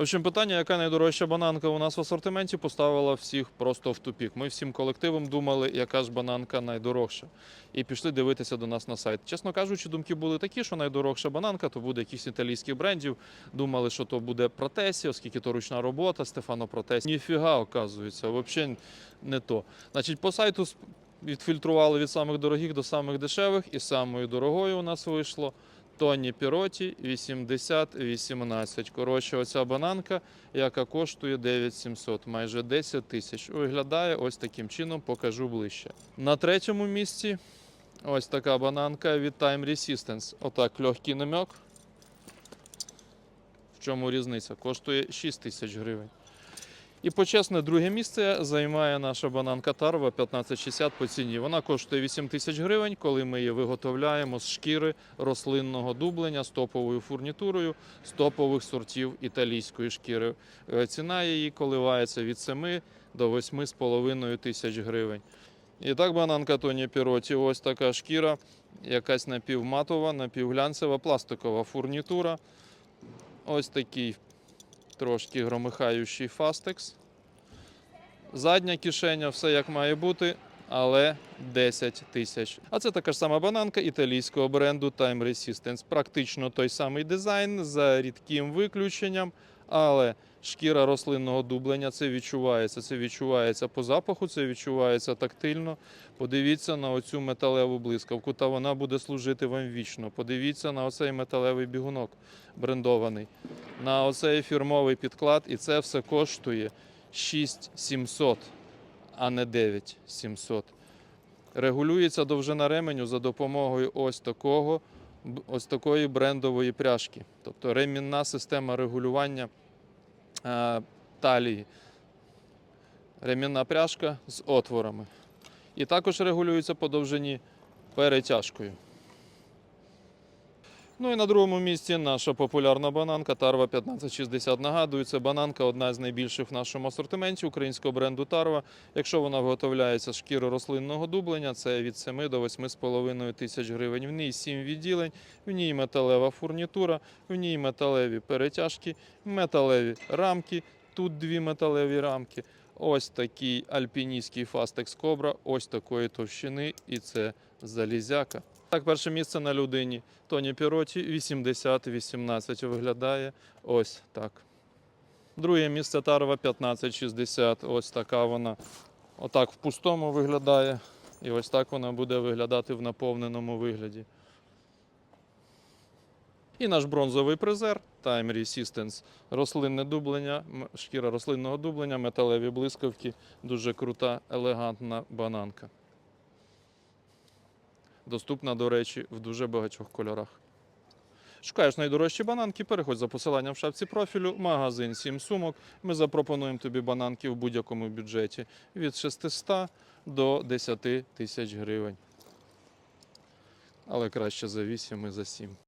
В общем, питання, яка найдорожча бананка у нас в асортименті, поставила всіх просто в тупік. Ми всім колективом думали, яка ж бананка найдорожча. І пішли дивитися до нас на сайт. Чесно кажучи, думки були такі, що найдорожча бананка то буде якихось італійських брендів. Думали, що то буде Протесі, оскільки то ручна робота, Стефано Протесі. Ніфіга, оказується, взагалі не то. Значить, по сайту відфільтрували від самих дорогих до самих дешевих, і самою дорогою у нас вийшло Тоні Піроті 80-18. Коротше, оця бананка, яка коштує 9700, майже 10 тисяч. Виглядає ось таким чином, покажу ближче. На третьому місці ось така бананка від Time Resistance. Отак легкий намек. В чому різниця? Коштує 6 тисяч гривень. І почесне друге місце займає наша бананка Тарва 1560 по ціні. Вона коштує 8 тисяч гривень, коли ми її виготовляємо з шкіри рослинного дублення з топовою фурнітурою з топових сортів італійської шкіри. Е, Ціна її коливається від 7 до 8,5 тисяч гривень. І так бананка Тоні Піроті, ось така шкіра, якась напівматова, напівглянцева, пластикова фурнітура. Ось такий трошки громихаючий фастекс. Задня кишеня, все як має бути, але 10 тисяч. А це така ж сама бананка італійського бренду Time Resistance. Практично той самий дизайн за рідким виключенням, але шкіра рослинного дублення це відчувається. Це відчувається по запаху, це відчувається тактильно. Подивіться на оцю металеву блискавку, та вона буде служити вам вічно. Подивіться на оцей металевий бігунок брендований на оцей фірмовий підклад, і це все коштує 6700, а не 9700. Регулюється довжина ременю за допомогою ось такого, ось такої брендової пряжки. Тобто ремінна система регулювання е, талії. Ремінна пряжка з отворами. І також регулюється по довжині перетяжкою. Ну і на другому місці наша популярна бананка Тарва 1560. Нагадую, це бананка одна з найбільших в нашому асортименті українського бренду Тарва. Якщо вона виготовляється з шкіри рослинного дублення, це від 7 до 8,5 тисяч гривень. В ній 7 відділень, в ній металева фурнітура, в ній металеві перетяжки, металеві рамки. Тут дві металеві рамки. Ось такий альпіністський фастекс кобра, ось такої товщини, і це залізяка. Так, перше місце на людині. Тоні Піроті 80-18 виглядає ось так. Друге місце Тарова 1560. Ось така вона. Отак в пустому виглядає. І ось так вона буде виглядати в наповненому вигляді. І наш бронзовий призер Time Resistance. Рослинне дублення, шкіра рослинного дублення, металеві блискавки. Дуже крута, елегантна бананка. Доступна, до речі, в дуже багатьох кольорах. Шукаєш найдорожчі бананки, переходь за посиланням в шапці профілю, магазин 7 сумок. Ми запропонуємо тобі бананки в будь-якому бюджеті від 600 до 10 тисяч гривень. Але краще за 8 і за 7.